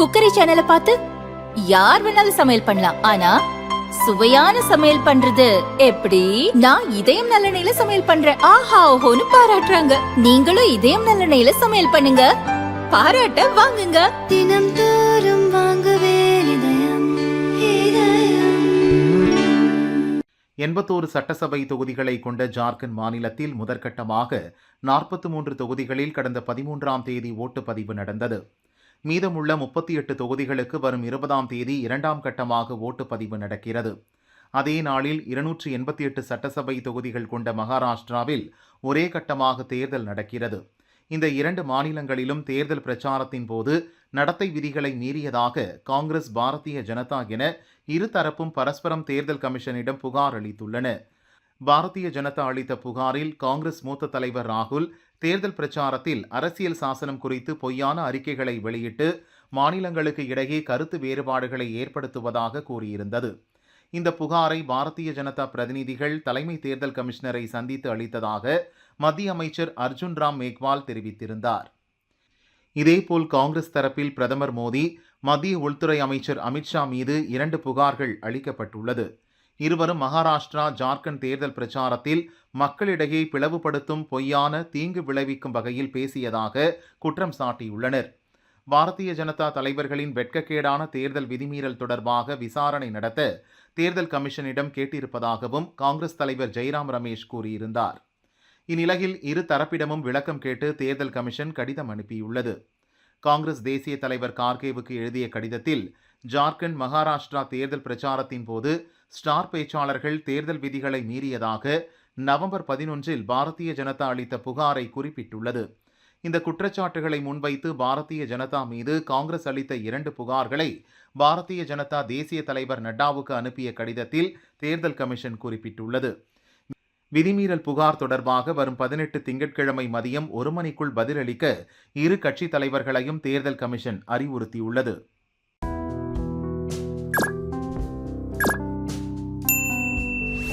Cookery சேனலை பார்த்து யார் வேணாலும் சமையல் பண்ணலாம். ஆனா சுவையான சமையல் பண்றது எப்படி? நான் இதயம் நல்லெண்ணெயில சமையல் பண்றேன். ஆஹா ஓஹோன்னு பாராட்டுறாங்க. நீங்களும் இதயம் நல்லெண்ணெயில சமையல் பண்ணுங்க. பாராட்ட வாங்குங்க. தினம் தோறும் வாங்குவே இதயம் இதயம். எண்பத்தோரு சட்டசபை தொகுதிகளை கொண்ட ஜார்க்கண்ட் மாநிலத்தில் முதற்கட்டமாக நாற்பத்தி மூன்று தொகுதிகளில் கடந்த பதிமூன்றாம் தேதி ஓட்டுப்பதிவு நடந்தது. மீதமுள்ள முப்பத்தி எட்டு தொகுதிகளுக்கு வரும் இருபதாம் தேதி இரண்டாம் கட்டமாக ஓட்டுப்பதிவு நடக்கிறது. அதே நாளில் இருநூற்று எண்பத்தி எட்டு சட்டசபை தொகுதிகள் கொண்ட மகாராஷ்டிராவில் ஒரே கட்டமாக தேர்தல் நடக்கிறது. இந்த இரண்டு மாநிலங்களிலும் தேர்தல் பிரச்சாரத்தின் போது நடத்தை விதிகளை மீறியதாக காங்கிரஸ் பாரதிய ஜனதா என இருதரப்பும் பரஸ்பரம் தேர்தல் கமிஷனிடம் புகார் அளித்துள்ளன. பாரதிய ஜனதா அளித்த புகாரில் காங்கிரஸ் மூத்த தலைவர் ராகுல் தேர்தல் பிரச்சாரத்தில் அரசியல் சாசனம் குறித்து பொய்யான அறிக்கைகளை வெளியிட்டு மாநிலங்களுக்கு இடையே கருத்து வேறுபாடுகளை ஏற்படுத்துவதாக கூறியிருந்தது. இந்த புகாரை பாரதிய ஜனதா பிரதிநிதிகள் தலைமை தேர்தல் கமிஷனரை சந்தித்து அளித்ததாக மத்திய அமைச்சர் அர்ஜுன் ராம் மேக்வால் தெரிவித்திருந்தார். இதேபோல் காங்கிரஸ் தரப்பில் பிரதமர் மோடி மத்திய உள்துறை அமைச்சர் அமித்ஷா மீது இரண்டு புகார்கள் அளிக்கப்பட்டுள்ளது. இருவரும் மகாராஷ்டிரா ஜார்க்கண்ட் தேர்தல் பிரச்சாரத்தில் மக்களிடையே பிளவுபடுத்தும் பொய்யான தீங்கு விளைவிக்கும் வகையில் பேசியதாக குற்றம் சாட்டியுள்ளனர். பாரதிய ஜனதா தலைவர்களின் வெட்கக்கேடான தேர்தல் விதிமீறல் தொடர்பாக விசாரணை நடத்த தேர்தல் கமிஷனிடம் கேட்டிருப்பதாகவும் காங்கிரஸ் தலைவர் ஜெய்ராம் ரமேஷ் கூறியிருந்தார். இந்நிலையில் இரு தரப்பிடமும் விளக்கம் கேட்டு தேர்தல் கமிஷன் கடிதம் அனுப்பியுள்ளது. காங்கிரஸ் தேசிய தலைவர் கார்கேவுக்கு எழுதிய கடிதத்தில் ஜார்க்கண்ட் மகாராஷ்டிரா தேர்தல் பிரச்சாரத்தின் போது ஸ்டார் பேச்சாளர்கள் தேர்தல் விதிகளை மீறியதாக நவம்பர் பதினொன்றில் பாரதிய ஜனதா அளித்த புகாரை குறிப்பிட்டுள்ளது. இந்த குற்றச்சாட்டுகளை முன்வைத்து பாரதிய ஜனதா மீது காங்கிரஸ் அளித்த இரண்டு புகார்களை பாரதிய ஜனதா தேசிய தலைவர் நட்டாவுக்கு அனுப்பிய கடிதத்தில் தேர்தல் கமிஷன் குறிப்பிட்டுள்ளது. விதிமீறல் புகார் தொடர்பாக வரும் பதினெட்டு திங்கட்கிழமை மதியம் ஒரு மணிக்குள் பதிலளிக்க இரு கட்சித் தலைவர்களையும் தேர்தல் கமிஷன் அறிவுறுத்தியுள்ளது.